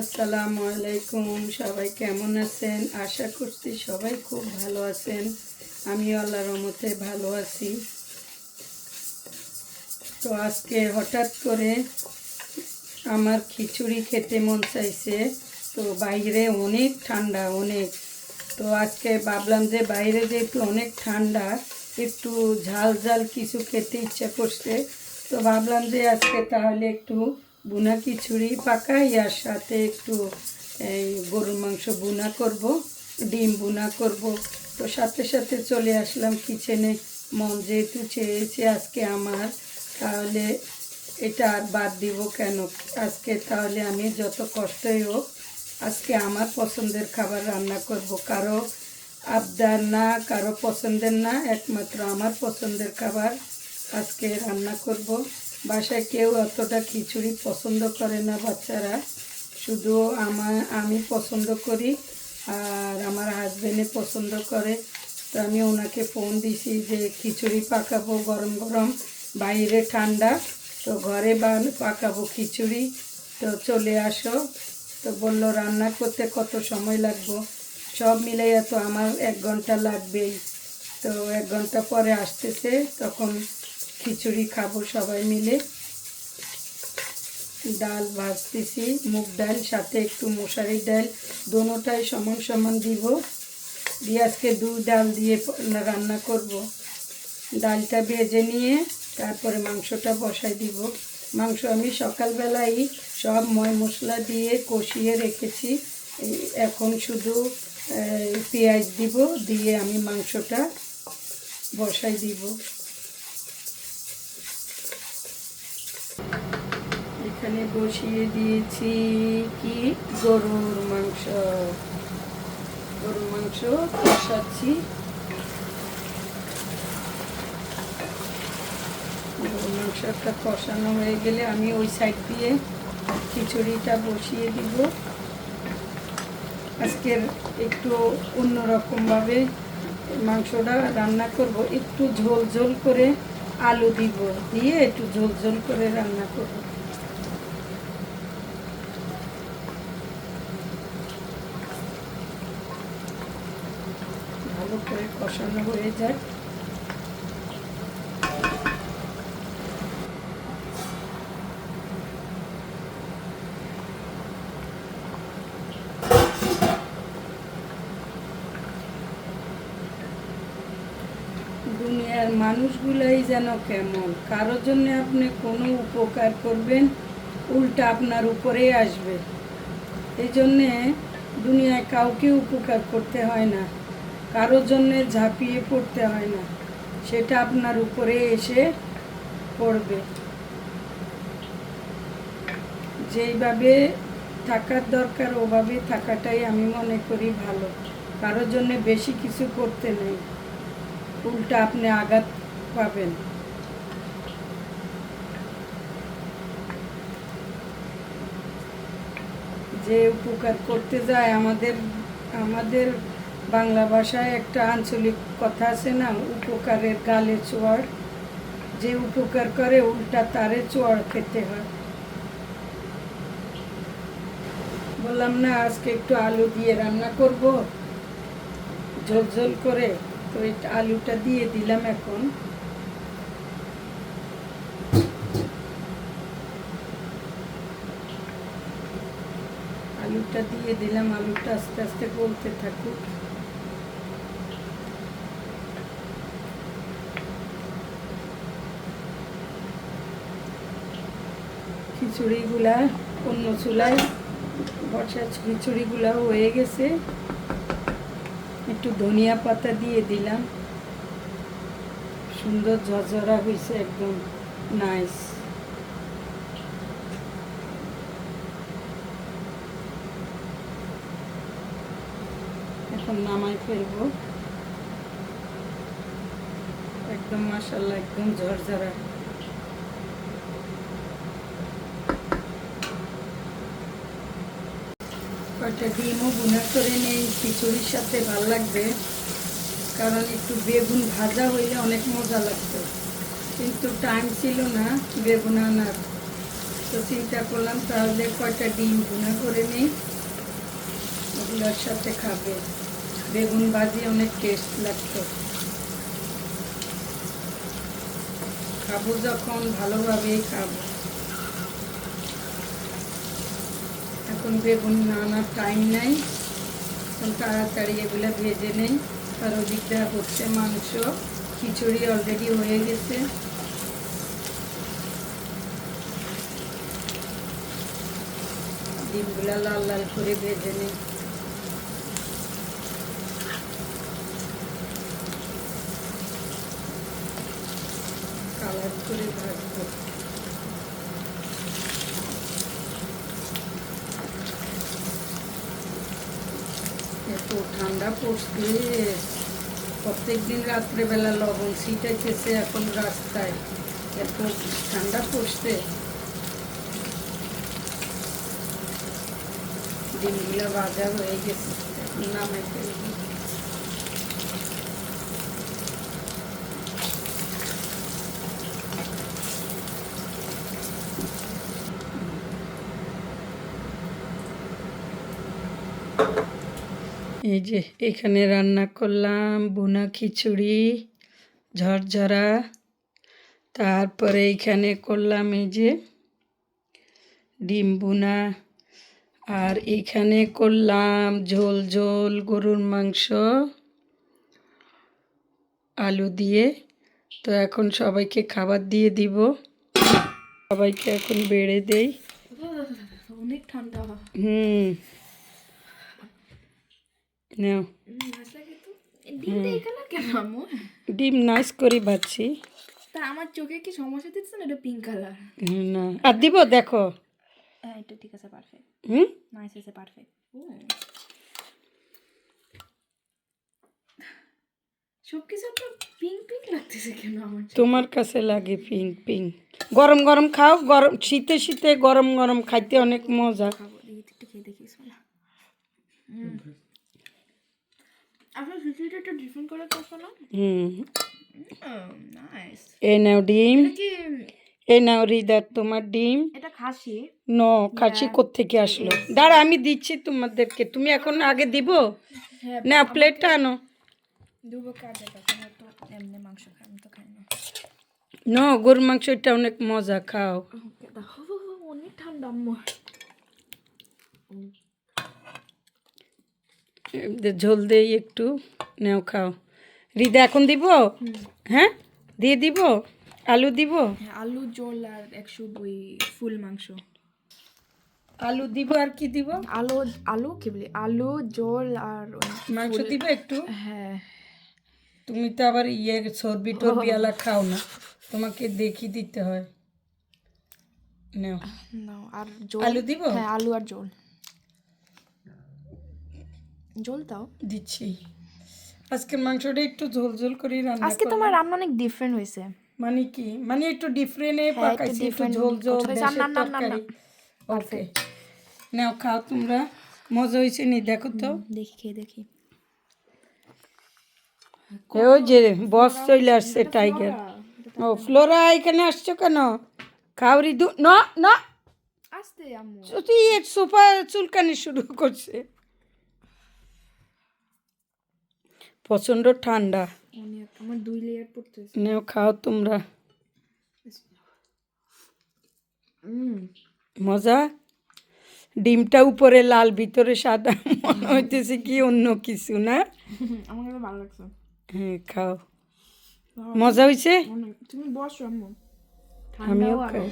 আসসালামু আলাইকুম, সবাই কেমন আছেন? আশা করছি সবাই খুব ভালো আছেন। আমি আল্লাহ রহমতে ভালো আছি। তো আজকে হঠাৎ করে আমার খিচুড়ি খেতে মন চাইছে। তো বাইরে অনেক ঠান্ডা, অনেক। তো আজকে ভাবলাম যে বাইরে যেহেতু অনেক ঠান্ডা, একটু ঝাল ঝাল কিছু খেতে ইচ্ছা করছে। তো ভাবলাম যে আজকে তাহলে একটু বুনা খিচুড়ি পাকাই, আর সাথে একটু এই গরুর মাংস বুনা করব, ডিম বুনা করব। তো সাথে সাথে চলে আসলাম কিচেনে। মন যেহেতু চেয়েছে আজকে আমার, তাহলে এটা আর বাদ দিব কেন? আজকে তাহলে আমি যত কষ্টই হোক, আজকে আমার পছন্দের খাবার রান্না করব। কারও আবদার না, কারও পছন্দের না, একমাত্র আমার পছন্দের খাবার আজকে রান্না করব। বাসায় কেউ অতটা খিচুড়ি পছন্দ করে না বাচ্চারা। শুধু আমার আমি পছন্দ করি আর আমার হাজব্যান্ডে পছন্দ করে। তো আমি ওনাকে ফোন দিছি যে, খিচুড়ি পাকাবো গরম গরম, বাইরে ঠান্ডা, তো ঘরে বান, পাকাবো খিচুড়ি। তো চলে আসো। তো বলল, রান্না করতে কত সময় লাগবো? সব মিলাইয়া তো আমার এক ঘণ্টা লাগবেই। তো এক ঘণ্টা পরে আসতেছে, তখন খিচুড়ি খাব সবাই মিলে। ডাল ভাজতেছি, মুগ ডাল, সাথে একটু মশারি ডাল, দোনোটাই সমান সমান দিব। দিয়ে আজকে দুই ডাল দিয়ে রান্না করব। ডালটা ভেজে নিয়ে তারপরে মাংসটা বসাই দিব। মাংস আমি সকালবেলাই সব ময় মশলা দিয়ে কষিয়ে রেখেছি। এখন শুধু পেঁয়াজ দিব, দিয়ে আমি মাংসটা বসাই দিব। এখানে বসিয়ে দিয়েছি কি? গরুর মাংস। গরুর মাংস কষাচ্ছি। গরুর মাংসটা কষানো হয়ে গেলে আমি ওই সাইড দিয়ে খিচুড়িটা বসিয়ে দিব। আজকের একটু অন্যরকমভাবে মাংসটা রান্না করব। একটু ঝোল ঝোল করে আলু দিব। দিয়ে একটু ঝোল ঝোল করে রান্না করব ভালো করে কষানো হয়ে যায়। দুনিয়ার মানুষগুলাই যেন কেমন, কারোর জন্য আপনি কোনো উপকার করবেন, উল্টা আপনার উপরেই আসবে। এই জন্যে দুনিয়ায় কাউকে উপকার করতে হয় না। কারোর জন্যে ঝাঁপিয়ে পড়তে হয় না। সেটা আপনার উপরে এসে পড়বে। যেইভাবে থাকার দরকার, ওভাবে থাকাটাই আমি মনে করি ভালো। কারোর জন্য বেশি কিছু করতে নেই। উল্টা আপনি আঘাত পাবেন। যে উপকার করতে যায় আমাদের আমাদের বাংলা ভাষায় একটা আঞ্চলিক কথা আছে না, উপকারের গালে চোয়ার। যে উপকার করে, উল্টা তারে চোয়ার খেতে হয়। বললাম, না, আজকে একটু আলু দিয়ে রান্না করব। ঝোল ঝোল করে তো আলুটা দিয়ে দিলাম এখন। আলুটা দিয়ে দিলাম, আলুটা আস্তে আস্তে গলতে থাকুক। খিচুড়িগুলা, অন্য চুলায় বর্ষা খিচুড়িগুলা হয়ে গেছে। একটু ধনিয়া পাতা দিয়ে দিলাম। সুন্দর ঝরঝরা হয়েছে একদম। নাইস এখন নামাই ফেলব। একদম মাসাল্লাহ একদম ঝরঝরা। কয়টা ডিমও বুনা করে নেই, খিচুড়ির সাথে ভালো লাগবে। কারণ একটু বেগুন ভাজা হইলে অনেক মজা লাগতো। কিন্তু টাইম ছিল না বেগুন আনার। তো চিন্তা করলাম তাহলে কয়টা ডিম ভুনা করে নিই, ওগুলোর সাথে খাবে। বেগুন ভাজি অনেক টেস্ট লাগতো। খাব যখন, ভালোভাবেই খাব। এখন বেগুন আনার টাইম নেই। এখন তাড়াতাড়ি এগুলো ভেজে নেই। আর ওদিকটা হচ্ছে মাংস, খিচুড়ি অলরেডি হয়ে গেছে। ডিমগুলো লাল লাল করে ভেজে নিই। কালার করে ভাজবো। এত ঠান্ডা পড়ছে। প্রত্যেক দিন রাত্রেবেলা লবণ ছিটাইতেছে এখন রাস্তায়। এত ঠান্ডা পড়ছে। দিনগুলো ভাজা হয়ে গেছে। এখন নামাই এই যে এখানে রান্না করলাম বোনা খিচুড়ি ঝরঝরা তারপরে এখানে করলাম এই যে ডিম বোনা আর এখানে করলাম ঝোল ঝোল গরুর মাংস আলু দিয়ে। তো এখন সবাইকে খাবার দিয়ে দিব। সবাইকে এখন বেড়ে দেই। অনেক ঠান্ডা। হুম। নাও। ডিম নাইস করে ভাজছি। তা আমার চোখে কি সমস্যা দিচ্ছে না? এটা পিঙ্ক কালার হুম, না। আর দিব দেখো। হ্যাঁ এটা ঠিক আছে পারফেক্ট হুম? নাইস আছে পারফেক্ট সব তো পিঙ্ক পিঙ্ক লাগতেছে কেন আমার তোমার কাছে লাগে পিঙ্ক পিঙ্ক গরম গরম খাও গরম শীতে শীতে গরম গরম খাইতে অনেক মজা। খাব দেখি একটু খেয়ে দেখি শোনা। আপনার খিচুড়িটা একটু ডিফারেন্ট করে করছ না হুম নাইস এই নাও ডিম এই নাও হৃদয় তোমার ডিম এটা খাসি? ন খাসি থেকে আসলো? দাঁড়া আমি দিচ্ছি তোমাদেরকে। তুমি এখন আগে দিব? হ্যাঁ না প্লেটটা আনো। ন। গরুর মাংস এটা অনেক মজা খাও। অনেক ঠান্ডা ঝোল দেই একটু। নেও খাও। হৃদয় এখন দিব? হ্যাঁ? দিয়ে দিব? আলু দিব? হ্যাঁ আলু জোল আর একশো বই ফুল মাংস। আলু দিব আর কি দিব? আলু আলু কি বলি? আলু জোল আর মাংস দিব একটু? হ্যাঁ। তুমি তো আবার ইয়ে চর্বি টর্বি আলা খাও না। তোমাকে দেখি দিতে হয়। নেও। নাও আর আলু দিব? হ্যাঁ আলু আর জোল জোল দাও দিচ্ছি। আজকে মাংসটা একটু ঝোল ঝোল করে রান্না আজকে তোমার রান্না অনেক ডিফারেন্ট হয়েছে। মানে কি? মানে একটু ডিফারেন্ট হ্যাঁ, পাকাইছি একটু ঝোল ঝোল। দেশের না, না, না, না। তরকারি ওকে নাও খাও তোমরা। মজা হয়েছে নি? দেখো তো। দেখি খেয়ে দেখি। ওই যে বস চলে আসছে টাইগার ও ফ্লোরা এখানে আসছো কেন? খাও দু না না। আস্তে তুই এর সোফা চুলকানি শুরু করছে। প্রচণ্ড ঠান্ডা। অনেক আমার দুই লেয়ার পড়তে নেও খাও তোমরা। হুম মজা? ডিমটা উপরে লাল ভিতরে সাদা। মনে হইতেছে কি অন্য কিছু না? আমার ভালো লাগছে। হ্যাঁ খাও। মজা হয়েছে তুমি বসো আমিও খাই।